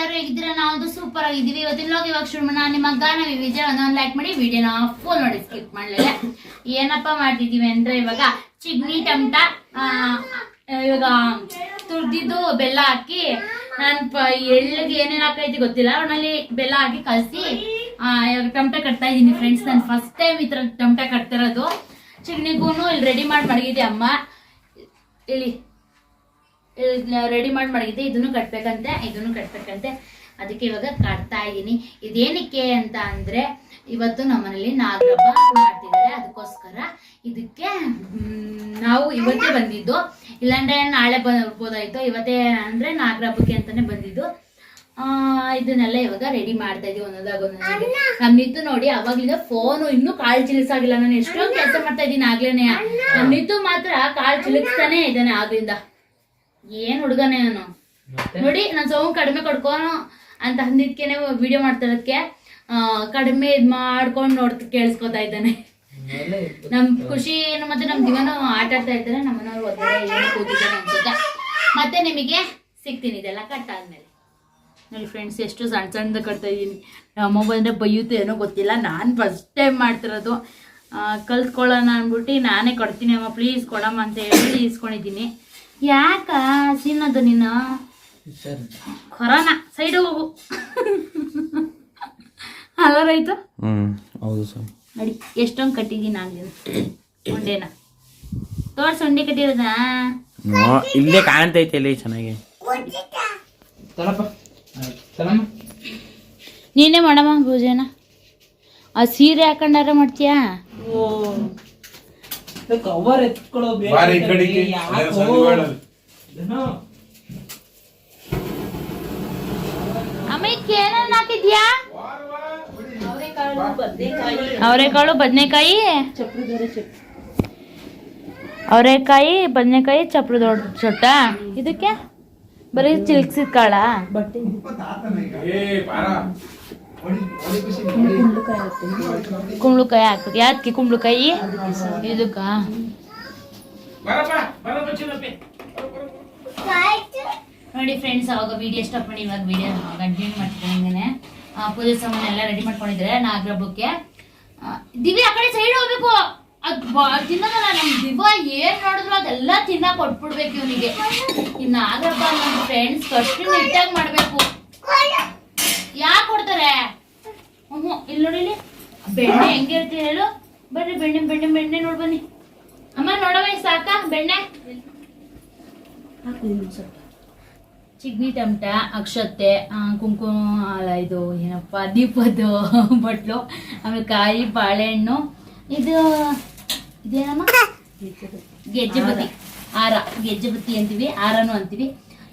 ಎಲ್ಲರೂ ಹೇಗಿದ್ದೀರಾ? ನಾವು ಸೂಪರ್ ಆಗಿದ್ದೀವಿ. ಇವತ್ತಿನ ಲೋಕ ಇವಾಗ ಶುರು ಮಾಡೋಣ. ನಿಮ್ಮ ಮಗ ನಾವು ವಿಜಯ ಒಂದೊಂದು ಲೈಕ್ ಮಾಡಿ ವಿಡಿಯೋನ ಫೋನ್ ನೋಡಿ. ಸ್ಕಿಪ್ ಮಾಡಲಿಲ್ಲ ಏನಪ್ಪ ಮಾಡ್ತಿದ್ದೀವಿ ಅಂದ್ರೆ ಇವಾಗ ಚಿಗ್ನಿ ಟಮಟ ಇವಾಗ ತುರ್ದಿದ್ದು ಬೆಲ್ಲ ಹಾಕಿ, ನಾನು ಎಳ್ಳಿಗೆ ಏನೇನು ಹಾಕೈತಿ ಗೊತ್ತಿಲ್ಲ. ಅವನಲ್ಲಿ ಬೆಲ್ಲ ಹಾಕಿ ಕಲಸಿ ಇವಾಗ ಟಮಟ ಕಟ್ತಾ ಇದ್ದೀನಿ ಫ್ರೆಂಡ್ಸ್ ನಾನು ಫಸ್ಟ್ ಟೈಮ್ ಈ ಥರ ಟಮಟ ಕಟ್ತಿರೋದು. ಚಿಗ್ನಿಗೂ ಇಲ್ಲಿ ರೆಡಿ ಮಾಡಿ ಮಡಗಿದ್ದೆ ಅಮ್ಮ. ಇಲ್ಲಿ. ರೆಡಿ ಮಾಡಿ ಮಾಡಿದ್ದೆ ಇದನ್ನು ಕಟ್ಬೇಕಂತೆ ಇದನ್ನು ಕಟ್ಬೇಕಂತೆ. ಅದಕ್ಕೆ ಇವಾಗ ಕಟ್ತಾ ಇದ್ದೀನಿ. ಇದೇನಕ್ಕೆ ಅಂತ ಅಂದ್ರೆ ಇವತ್ತು ನಮ್ಮನೇಲಿ ನಾಗರಬ್ಬ ಮಾಡ್ತಿದ್ದಾರೆ. ಅದಕ್ಕೋಸ್ಕರ ಇದಕ್ಕೆ ನಾವು ಇವತ್ತೇ ಬಂದಿದ್ದು. ಇಲ್ಲಾಂದ್ರೆ ನಾಳೆ ಬರ್ಬೋದಾಯ್ತು. ಇವತ್ತೇ ಅಂದ್ರೆ ನಾಗರಬ್ಬಕ್ಕೆ ಅಂತಾನೆ ಬಂದಿದ್ದು. ಆ, ಇದನ್ನೆಲ್ಲ ಇವಾಗ ರೆಡಿ ಮಾಡ್ತಾ ಇದೀವಿ ಒಂದೊಂದಾಗ ಒಂದೊಂದಾಗಿ ನಮ್ಮಿತ್ತು ನೋಡಿ ಅವಾಗ್ಲಿಂದ ಫೋನು ಇನ್ನೂ ಕಾಳು ಚಿಲಿಸಾಗಿಲ್ಲ. ನಾನು ಎಷ್ಟೊಂದು ಕೆಲಸ ಮಾಡ್ತಾ ಇದ್ದೀನಿ ಆಗ್ಲೇನೆ. ನಮ್ಮಿತ್ತು ಮಾತ್ರ ಕಾಳು ಚಿಲಿಸ್ತಾನೆ ಇದ್ದಾನೆ ಆಗ್ಲಿಂದ. ಏನ್ ಹುಡುಗನೇ ನಾನು ನೋಡಿ ನಾನು ಸೌಂಡ್ ಕಡಿಮೆ ಕೊಡ್ಕೋನು ಅಂತ ಅಂದಿದ್ಕೇನೆ ವಿಡಿಯೋ ಮಾಡ್ತಿರೋದಕ್ಕೆ ಆ, ಕಡಿಮೆ ಇದ್ ಮಾಡ್ಕೊಂಡು ನೋಡ್ ಕೇಳಿಸ್ಕೊತಾ ಇದ್ದಾನೆ. ನಮ್ ಖುಷಿ ಏನು ಮತ್ತೆ ನಮ್ ದಿವನು ಆಟ ಆಡ್ತಾ ಇದ್ದಾರೆ ನಮ್ಮನವ್ರು ಏನು ಕೂತಿದ್ದಾರೆ ಅನ್ಸುತ್ತೆ ಮತ್ತೆ ನಿಮಗೆ ಸಿಗ್ತೀನಿ ಇದೆಲ್ಲ ಕಟ್ ಆದ್ಮೇಲೆ. ನೋಡಿ ಫ್ರೆಂಡ್ಸ್ ಎಷ್ಟು ಸಣ್ಣ ಸಣ್ಣದ ಕಟ್ತಾ ಇದ್ದೀನಿ. ಅಮ್ಮ ಬಂದರೆ ಬೈಯುತ್ತೆ ಏನೋ ಗೊತ್ತಿಲ್ಲ. ನಾನು ಫಸ್ಟ್ ಟೈಮ್ ಮಾಡ್ತಿರೋದು. ಕಲ್ತ್ಕೊಳ್ಳೋಣ ಅಂದ್ಬಿಟ್ಟು ನಾನೇ ಕೊಡ್ತೀನಿ ಅಮ್ಮ. ಪ್ಲೀಸ್ ಕೊಡಮ್ಮ ಅಂತ ಹೇಳಿ ಇಸ್ಕೊಂಡಿದ್ದೀನಿ. ಯಾಕ ತಿನ್ನೋದು ನೀನು? ಕೊರೋನಾ ಸೈಡ್ ಹೋಗು. ಅಲ್ಲ ರೈತ. ಹೌದು ಸರ್. ನೋಡಿ ಎಷ್ಟೊಂದು ಕಟ್ಟಿದ್ದೀನಿ ಆಗಲಿ ಉಂಡೆನ ತೋರ್ಸು ಉಂಡೆ ಕಟ್ಟಿರೋದ? ಇಲ್ಲೇ ಕಾಣ್ತೈತೆ ಇಲ್ಲಿ ಚೆನ್ನಾಗಿ. ನೀನೇ ಮಾಡಮ್ಮ ಪೂಜೆನ. ಆ ಸೀರೆ ಹಾಕೊಂಡಾರ ಮಾಡ್ತೀಯಾ? ಕವರ್ ಎತ್ಕೊಳ್ಳೋ ಬಾರಿ ಈ ಕಡೆಗೆ. ಅದೇ ಸಂಧಿ ಬೇಡಲ್ಲ. ಅಮ್ಮ ಇದಕ್ಕೆ ಏನೇನು ಹಾಕಿದ್ಯಾ ಅವರೆಕಾಳು ಬದನೆಕಾಯಿ. ಅವರೆಕಾಯಿ ಬದನೆಕಾಯಿ? ಚಪ್ರ ದೊಡ್ಡ ಚೊಟ್ಟ? ಇದಕ್ಕೆ? ಬರೀ ಚಿಲ್ಕ್ಸಿದ ಕಾಳ? ಏ ಬಾರ. ಕುಂಬಳಕಾಯಿ ಹಾಕ್ಬೇಕು. ಯಾಕೆ ಕುಂಬಳಕಾಯಿ? ಇದಕ್ಕ? ನೋಡಿ ಫ್ರೆಂಡ್ಸ್ ಅವಾಗ ವಿಡಿಯೋ ಸ್ಟಾಪ್ ಮಾಡಿ ಇವಾಗ ವಿಡಿಯೋ ಕಂಟಿನ್ಯೂ ಆ, ಪೂಜೆ ಸಾಮಾನು ಎಲ್ಲ ರೆಡಿ ಮಾಡ್ಕೊಂಡಿದ್ರೆ ನಾಗರಬ್ಬಕ್ಕೆ ದಿವಿ ದಿವ್ಯ ಆ ಕಡೆ ಸೈಡ್ ಹೋಗ್ಬೇಕು. ಅದ್ ತಿನ್ನೋದಲ್ಲ ನಮ್ ದಿವ್ಯ ಏನ್ ನೋಡಿದ್ರು ಅದೆಲ್ಲ ತಿನ್ನ ಕೊಟ್ಬಿಡ್ಬೇಕು ಇವನಿಗೆ. ಈ ನಾಗರಬ್ಬ ನಮ್ಮ ಫ್ರೆಂಡ್ಸ್ ಕಷ್ಟ ನೀಟಾಗಿ ಮಾಡ್ಬೇಕು. ಯಾಕೆ ಕೊಡ್ತಾರೆ ಹ್ಞೂ ಇಲ್ಲಿ ನೋಡಿ ಇಲ್ಲಿ. ಬೆಣ್ಣೆ ಹೆಂಗೆ ಇರ್ತೀರಿ ಹೇಳು. ಬರ್ರಿ ಬೆಣ್ಣೆ ಬೆಣ್ಣೆ ಬೆಣ್ಣೆ ನೋಡಿ ಬನ್ನಿ. ಅಮ್ಮ ನೋಡವ ಸಾಕ ಬೆಣ್ಣೆ. ಸ್ವಲ್ಪ. ಚಿಗ್ನಿ ಟಮಟ ಅಕ್ಷತೆ ಕುಂಕುಮ ಅಲ್ಲ ಇದು ಏನಪ್ಪ ದೀಪದ್ದು ಬಟ್ಲು ಆಮೇಲೆ ಕಾಯಿ ಬಾಳೆಹಣ್ಣು. ಇದು ಇದೇನಮ್ಮ? ಗೆಜ್ಜೆ ಬತ್ತಿ ಆರ ಗೆಜ್ಜೆ ಬತ್ತಿ ಅಂತೀವಿ ಆರನು ಅಂತೀವಿ.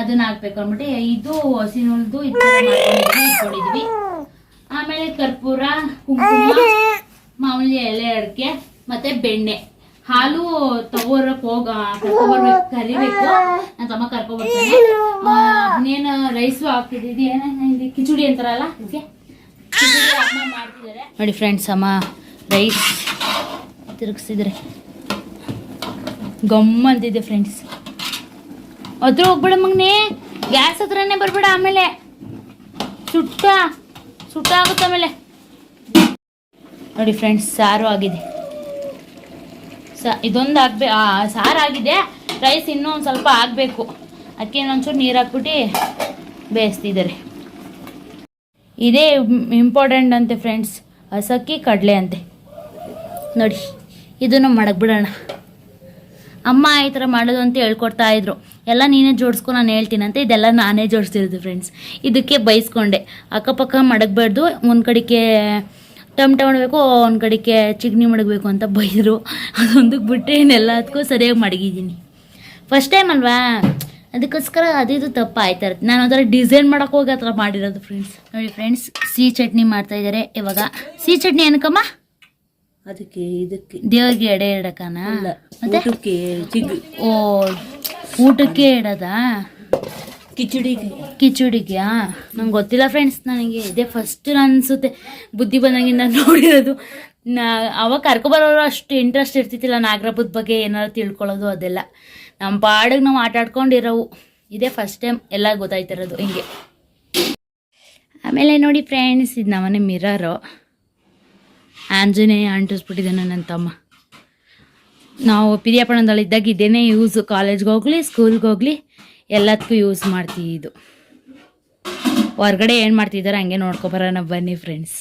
ಅದನ್ನ ಹಾಕ್ಬೇಕು ಅಂದ್ಬಿಟ್ಟು ಇದು ಹಸಿ ಇದು ಇಟ್ಕೊಂಡಿದ್ವಿ. ಆಮೇಲೆ ಕರ್ಪೂರ, ಕುಂಕುಮ, ಮಾಮೂಲಿ ಎಲೆ ಅಡಿಕೆ, ಮತ್ತೆ ಬೆಣ್ಣೆ. ಹಾಲು ತಗೋರಕ್ ಹೋಗ, ಕರ್ಕೊಬರ್ಬೇಕು, ಕರಿಬೇಕು. ನನ್ನ ತಮ್ಮ ಕರ್ಕೊಬರ್ತಾನೆ. ಇನ್ನೇನು ರೈಸು ಹಾಕ್ತಿದ್ದೀವಿ ಏನೇನು ಕಿಚುಡಿ ಅಂತಾರಲ್ಲ ಅದಕ್ಕೆ ಮಾಡ್ತಿದ್ದಾರೆ. ನೋಡಿ ಫ್ರೆಂಡ್ಸ್ ಅಮ್ಮ ರೈಸ್ ತಿರುಗಿಸಿದ್ರೆ ಗಮ್ ಅಂತಿದೆ ಫ್ರೆಂಡ್ಸ್ ಅದ್ರ ಹೋಗ್ಬೇಡ ಮಗ್ನೇ. ಗ್ಯಾಸ್ ಹತ್ರನೇ ಬರ್ಬೇಡ ಆಮೇಲೆ. ಸುಟ್ಟ. ಸುಟ್ಟ ಆಗುತ್ತೆ ಆಮೇಲೆ. ನೋಡಿ ಫ್ರೆಂಡ್ಸ್ ಸಾರು ಆಗಿದೆ. ಸ, ಇದೊಂದು ಆಗ್ಬೇ ಸಾರು ಆಗಿದೆ ರೈಸ್ ಇನ್ನೂ ಒಂದು ಸ್ವಲ್ಪ ಆಗಬೇಕು. ಅದಕ್ಕೆ ಇನ್ನೊಂಚೂರು ನೀರು ಹಾಕ್ಬಿಟ್ಟು ಬೇಯಿಸ್ತಿದ್ದಾರೆ. ಇದೇ ಇಂಪಾರ್ಟೆಂಟ್ ಅಂತೆ ಫ್ರೆಂಡ್ಸ್ ಹಸಕ್ಕಿ ಕಡಲೆ ಅಂತೆ. ನೋಡಿ, ಇದನ್ನು ಮಾಡಕ್ಕೆ ಬಿಡೋಣ ಅಮ್ಮ ಈ ಥರ ಮಾಡೋದು ಅಂತ ಹೇಳ್ಕೊಡ್ತಾ ಇದ್ರು. ಎಲ್ಲ ನೀನೇ ಜೋಡಿಸ್ಕೊ ನಾನು ಹೇಳ್ತೀನಂತೆ ಇದೆಲ್ಲ ನಾನೇ ಜೋಡಿಸ್ತಿರೋದು ಫ್ರೆಂಡ್ಸ್ ಇದಕ್ಕೆ ಬೈಸ್ಕೊಂಡೆ. ಅಕ್ಕಪಕ್ಕ ಮಡಗಬಾರ್ದು ಒಂದು ಕಡೆಗೆ ಟಮಟ ಮಾಡಬೇಕು ಒಂದು ಕಡೆಗೆ ಚಿಗ್ನಿ ಮಡಗಬೇಕು ಅಂತ ಬೈದರು. ಅದೊಂದಕ್ಕೆ ಬಿಟ್ಟರೆ ಇನ್ನೆಲ್ಲದಕ್ಕೂ ಸರಿಯಾಗಿ ಮಡಗಿದ್ದೀನಿ. ಫಸ್ಟ್ ಟೈಮ್ ಅಲ್ವಾ? ಅದಕ್ಕೋಸ್ಕರ ಅದು ಇದು ತಪ್ಪ ಆಯ್ತಾ ಇರುತ್ತೆ. ನಾನು ಅದರ ಡಿಸೈನ್ ಮಾಡೋಕೆ ಹೋಗಿ ಆ ಥರ ಮಾಡಿರೋದು ಫ್ರೆಂಡ್ಸ್ ನೋಡಿ ಫ್ರೆಂಡ್ಸ್ ಸಿಹಿ ಚಟ್ನಿ ಮಾಡ್ತಾ ಇದ್ದಾರೆ ಇವಾಗ. ಸಿಹಿ ಚಟ್ನಿ ಏನಕ್ಕಮ್ಮ? ಅದಕ್ಕೆ ಇದಕ್ಕೆ. ದೇವ್ರಿಗೆ ಎಡೆ ಇಡಕನ ಓ ಊಟಕ್ಕೆ ಇಡೋದಾ? ಕಿಚಡಿಗೆ. ಕಿಚುಡಿಗೆ ನಂಗೆ ಗೊತ್ತಿಲ್ಲ ಫ್ರೆಂಡ್ಸ್ ನನಗೆ ಇದೇ ಫಸ್ಟ್ ಅನಿಸುತ್ತೆ. ಬುದ್ಧಿ ಬಂದಾಗಿಂದ ನೋಡಿರೋದು. ನಾ ಅವಾಗ ಕರ್ಕೊಬರೋರು ಅಷ್ಟು ಇಂಟ್ರೆಸ್ಟ್ ಇರ್ತಿತ್ತಿಲ್ಲ ನಾಗರಬ್ಬದ ಬಗ್ಗೆ ಏನಾದ್ರು ತಿಳ್ಕೊಳ್ಳೋದು ಅದೆಲ್ಲ. ನಮ್ಮ ಪಾಡಿಗೆ ನಾವು ಆಟ ಆಡ್ಕೊಂಡಿರೋವು. ಇದೇ ಫಸ್ಟ್ ಟೈಮ್ ಎಲ್ಲ ಗೊತ್ತಾಯ್ತಿರೋದು ಹಿಂಗೆ. ಆಮೇಲೆ ನೋಡಿ ಫ್ರೆಂಡ್ಸ್ ಇದು ನಮ್ಮನೆ ಮಿರರು ಆಂಜನೇಯ ಅಂಟಿಸ್ಬಿಟ್ಟಿದ್ದಾನೆ ನನ್ನ ತಮ್ಮ. ನಾವು ಪಿರಿಯಾಪಣದಲ್ಲಿದ್ದಾಗ ಇದೇನೇ ಯೂಸು ಕಾಲೇಜ್ಗೆ ಹೋಗಲಿ ಸ್ಕೂಲ್ಗೆ ಹೋಗಲಿ, ಎಲ್ಲದಕ್ಕೂ ಯೂಸ್ ಮಾಡ್ತೀವಿ ಇದು. ಹೊರ್ಗಡೆ ಏನು ಮಾಡ್ತಿದ್ದಾರೆ ಹಂಗೆ ನೋಡ್ಕೊಬರೋಣ ಬನ್ನಿ ಫ್ರೆಂಡ್ಸ್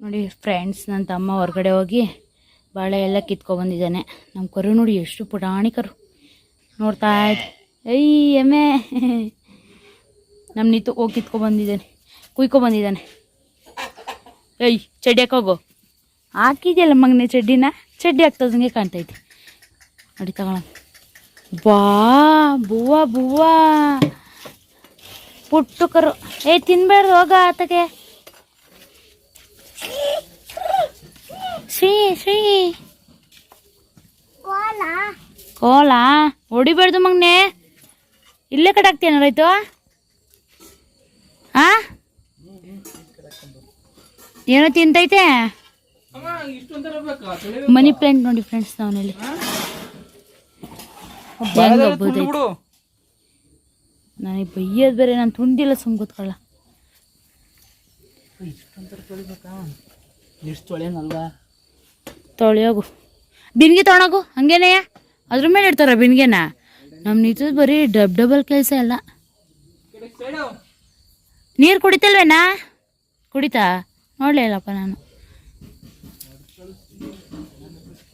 ನೋಡಿ ಫ್ರೆಂಡ್ಸ್ ನನ್ನ ತಮ್ಮ ಹೊರಗಡೆ ಹೋಗಿ ಬಾಳೆ ಎಲ್ಲ ಕಿತ್ಕೊಬಂದಿದ್ದಾನೆ ನಮ್ಮ ಕರು ನೋಡಿ ಎಷ್ಟು ಪುಟಾಣಿ ಕರು ನೋಡ್ತಾ ಐ ಎಮ್ಮೆ. ನಮ್ಮ ನಿತ್ತು ಹೋಗಿ ಕಿತ್ಕೊಬಂದಿದ್ದಾನೆ ಕುಯ್ಕೊಬಂದಿದ್ದಾನೆ ಏಯ್ ಚಡಿಯಕ್ಕೆ ಹಾಕೋಗು ಹಾಕಿದ್ಯಲ್ಲ ಮಗನೇ ಚಡ್ಡಿನ ಚಡ್ಡಿ ಹಾಕ್ತದಂಗೆ ಕಾಣ್ತೈತೆ. ನೋಡಿ ತಗೊಳ ಬಾ ಬುವ ಬುವಾ ಪುಟ್ಟು ಕರು ಏ ತಿನ್ಬೇಡ್ದು ಹೋಗ ಆತಗೆ. ಶ್ರೀ ಶ್ರೀ. ಕೋಲ? ಹೊಡಿಬೇಡ್ದು ಮಗ್ನೆ. ಇಲ್ಲೇ ಕಟಾಕ್ತೀಯ ರೈತು ಆ? ಏನೋ ತಿಂತೈತೆ? ಮನಿ ಪ್ಲಾಂಟ್ ನೋಡಿ ಫ್ರೆಂಡ್ಸ್ ನಾವನಲ್ಲಿ ನನಗೆ ಬೈಯೋದು ಬೇರೆ ನಾನು ತುಂಡಿಲ್ಲ ಸುಮ್ ಕೂತ್ಕೊಳ್ಳ. ತೊಳೆಯೋಗು ಬಿನ್ಗೆ ತೊಗೊಳಗು ಹಂಗೇನೆಯ ಅದ್ರ ಮೇಲೆ ಇಡ್ತಾರ ಬಿನ್ಗೆನ? ನಮ್ಮ ನಿಜದ ಬರೀ ಡಬ್ ಡಬಲ್ ಕೆಲಸ ಎಲ್ಲ. ನೀರು ಕುಡಿತಲ್ವೇನಾ? ಕುಡಿತಾ? ನೋಡ್ಲೇ ಇಲ್ಲಪ್ಪ ನಾನು.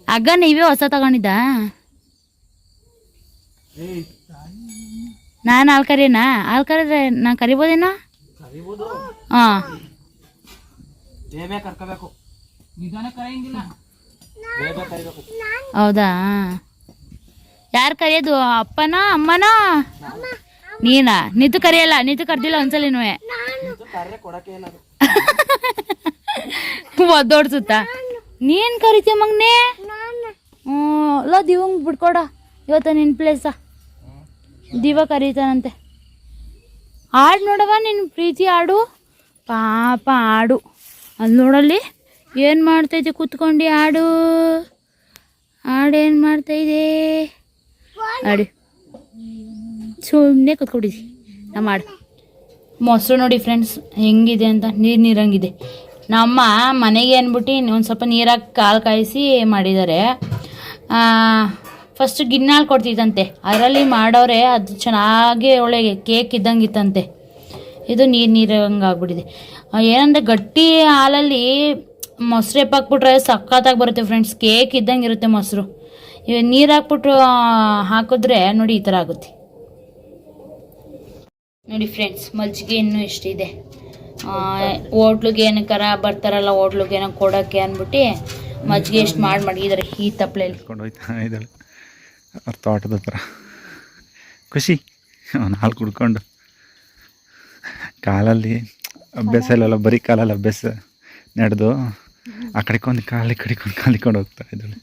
ಹಗ್ಗ ನೀವೇ ಹೊಸ ತಗೊಂಡಿದ್ದ? ನಾನು ಹಾಲು ಕರಿಯನಾ? ಹಾಲು ಕರೆದ್ರೆ ನಾನು ಕರಿಬೋದೇನ? ಹಾಂ. ಹೌದಾ? ಯಾರು ಕರೆಯೋದು? ಅಪ್ಪನ ಅಮ್ಮನ? ನೀನಾ? ನಿತು ಕರೆಯಲ್ಲ ನಿತು ಕರ್ದಿಲ್ಲ ಒಂದ್ಸಲಿನೂ ಅದು. ಒದ್ದೋಡ್ಸುತ್ತಾ? ನೀನ್ ಕರಿತೀಯ ಮಗ್ನೆ? ಹ್ಞೂ ಅಲ್ಲ ದಿವಂಗ್ ಬಿಡ್ಕೊಡ. ಇವತ್ತ ನಿನ್ನ ಪ್ಲೇಸ ದಿವ ಕರೀತಾನಂತೆ. ಹಾಡು ನೋಡವ ನಿನ್ ಪ್ರೀತಿ ಹಾಡು? ಪಾಪ ಹಾಡು. ಅಲ್ಲಿ ನೋಡಲ್ಲಿ ಏನು ಮಾಡ್ತೈತೆ ಕೂತ್ಕೊಂಡು ಹಾಡು? ಹಾಡೇನು ಮಾಡ್ತಾಯಿದೆ ಆಡಿ ಸುಮ್ಮನೆ ಕೂತ್ಕೊಂಡಿದ್ದಿ. ನಮ್ಮ ಹಾಡು. ಮೊಸರು ನೋಡಿ ಫ್ರೆಂಡ್ಸ್ ಹೆಂಗಿದೆ ಅಂತ? ನೀರು ನೀರಂಗಿದೆ. ನಮ್ಮ ಮನೆಗೆ ಅಂದ್ಬಿಟ್ಟು ಒಂದು ಸ್ವಲ್ಪ ನೀರಾಗಿ ಕಾಲು ಕಾಯಿಸಿ ಮಾಡಿದ್ದಾರೆ. ಫಸ್ಟ್ ಗಿನ್ನಾಲ್ ಕೊಡ್ತಿತ್ತಂತೆ ಅದರಲ್ಲಿ ಮಾಡೋರೆ ಅದು ಚೆನ್ನಾಗಿ ಒಳ್ಳೆ ಕೇಕ್ ಇದ್ದಂಗೆ ಇತ್ತಂತೆ ಇದು ನೀರು ನೀರಂಗೆ ಆಗ್ಬಿಟ್ಟಿದೆ. ಏನಂದರೆ ಗಟ್ಟಿ ಹಾಲಲ್ಲಿ ಮೊಸರು ಎಪ್ಪಾಕ್ಬಿಟ್ರೆ ಸಖತ್ತಾಗಿ ಬರುತ್ತೆ ಫ್ರೆಂಡ್ಸ್ ಕೇಕ್ ಇದ್ದಂಗೆ ಇರುತ್ತೆ ಮೊಸರು. ಇವಾಗ ನೀರು ಹಾಕ್ಬಿಟ್ಟು ಹಾಕಿದ್ರೆ ನೋಡಿ ಈ ಥರ ಆಗುತ್ತೆ. ನೋಡಿ ಫ್ರೆಂಡ್ಸ್ ಮಜ್ಜಿಗೆ ಇನ್ನೂ ಇಷ್ಟಿದೆ ಹೋಟ್ಲಿಗೆ ಏನಕ್ಕಾರ ಬರ್ತಾರಲ್ಲ ಹೋಟ್ಲಿಗೆ ಏನೋ ಕೊಡೋಕ್ಕೆ ಅಂದ್ಬಿಟ್ಟು ಮಜ್ಜಿಗೆ ಎಷ್ಟು ಮಾಡಿ ಮಡಗಿದ್ದಾರೆ ಈ ತಪ್ಪಲೆಯಲ್ಲಿ ಇಟ್ಕೊಂಡು ಹೋಯ್ತಾ ಇದ್ದಾಳೆ. ಅವ್ರ ತೋಟದ ಹತ್ರ. ಖುಷಿ ಅವನು ಹಾಲು ಕುಡ್ಕೊಂಡು. ಕಾಲಲ್ಲಿ ಅಭ್ಯಾಸ ಇಲ್ಲಲ್ಲ ಬರೀ ಕಾಲಲ್ಲಿ ಅಭ್ಯಾಸ ನಡೆದು ಆ ಕಡೆಕೊಂದು ಕಾಲು ಈ ಕಡೆಕೊಂದು ಕಾಲಿಕೊಂಡು ಹೋಗ್ತಾ ಇದ್ದಾಳೆ.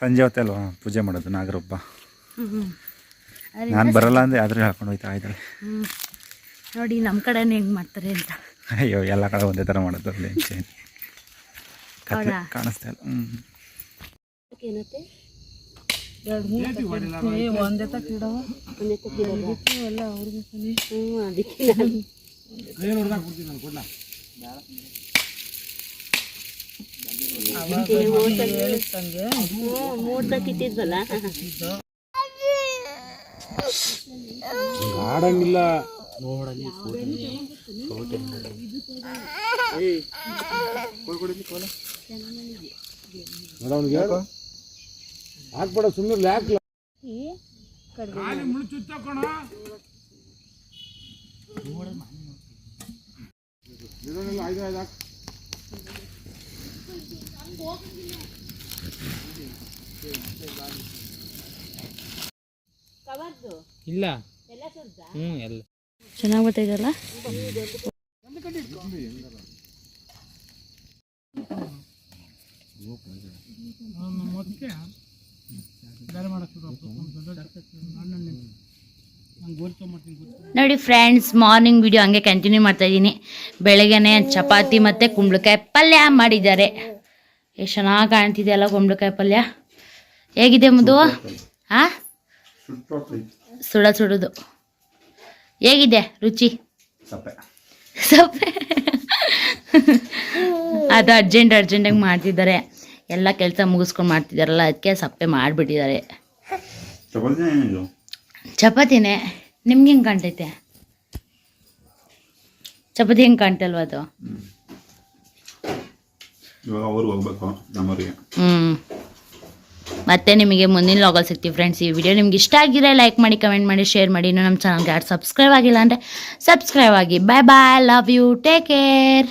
ಸಂಜೆ ಹೊತ್ತಲ್ವಾ ಪೂಜೆ ಮಾಡೋದು ನಾಗರೊಬ್ಬ ನಾನು ಬರಲ್ಲ ಅಂದರೆ ಆದರೂ ಹಾಕೊಂಡು ಹೋಗ್ತಾ ಇದ್ದಾಳೆ. ನೋಡಿ ನಮ್ಮ ಕಡೆನೇ ಹೆಂಗೆ ಮಾಡ್ತಾರೆ ಅಂತ. ಅಯ್ಯೋ ಎಲ್ಲ ಕಡೆ ಒಂದೇ ಥರ ಮಾಡೋದು ಹೌದಾ? ಕಾಣಿಸ್ತಾ ಇಲ್ಲ. ಹ್ಞೂ ಒಂದೇ ತಕ್ಕ ಇಡವ ಎಲ್ಲ ಅವ್ರಿಗೆ ಆಡಂಗಿಲ್ಲ. ನೋಡವನಿಗೆ ಹಾಕ್ಬೇಡ ಸುಮ್ಮನೆ ಯಾಕೆ ಖಾಲಿ ಮುಳ್ಳು ಚುಚ್ಚಕೋಣ ಇದನ್ನೆಲ್ಲ ಐದು ಐದು ಹಾಕ್. ಇಲ್ಲ. ಹ್ಞೂ ಎಲ್ಲ. ಚೆನ್ನಾಗಿ ಬರ್ತಾಯಿದಲ್ಲ ನೋಡಿ ಫ್ರೆಂಡ್ಸ್ ಮಾರ್ನಿಂಗ್ ವಿಡಿಯೋ ಹಂಗೆ ಕಂಟಿನ್ಯೂ ಮಾಡ್ತಾ ಇದ್ದೀನಿ. ಬೆಳಗ್ಗೆನೆ ಚಪಾತಿ ಮತ್ತು ಕುಂಬಳಕಾಯಿ ಪಲ್ಯ ಮಾಡಿದ್ದಾರೆ. ಎಷ್ಟು ಚೆನ್ನಾಗಿ ಕಾಣ್ತಿದೆಯಲ್ಲ ಕುಂಬಳಕಾಯಿ ಪಲ್ಯ? ಹೇಗಿದೆ ಮುದು ಹಾಂ ಸುಡ ಸುಡುದು. ಹೇಗಿದೆ ರುಚಿ? ಸಪ್ಪೆ. ಸಪ್ಪೆ. ಅದು ಅರ್ಜೆಂಟ್ ಅರ್ಜೆಂಟಾಗಿ ಮಾಡ್ತಿದ್ದಾರೆ. ಎಲ್ಲ ಕೆಲಸ ಮುಗಿಸ್ಕೊಂಡು ಮಾಡ್ತಿದ್ದಾರಲ್ಲ ಅದಕ್ಕೆ ಸಪ್ಪೆ ಮಾಡಿಬಿಟ್ಟಿದ್ದಾರೆ. ಚಪಾತಿನೇ ನಿಮ್ಗೆ ಹೆಂಗೆ ಕಾಣ್ತೈತೆ? ಚಪಾತಿ ಹೆಂಗೆ ಕಾಣ್ತಲ್ವ ಅದು? ಹ್ಞೂ ಮತ್ತೆ ನಿಮಗೆ ಮುಂದಿನ ಲಾಗಲ್ಲಿ ಸಿಗ್ತೀವಿ ಫ್ರೆಂಡ್ಸ್ ಈ ವಿಡಿಯೋ ನಿಮ್ಗೆ ಇಷ್ಟ ಆಗಿದ್ರೆ ಲೈಕ್ ಮಾಡಿ ಕಮೆಂಟ್ ಮಾಡಿ ಶೇರ್ ಮಾಡಿ. ಇನ್ನೂ ನಮ್ಮ ಚಾನಲ್ಗೆ ಯಾರು ಸಬ್ಸ್ಕ್ರೈಬ್ ಆಗಿಲ್ಲ ಅಂದರೆ ಸಬ್ಸ್ಕ್ರೈಬ್ ಆಗಿ. Bye bye love you take care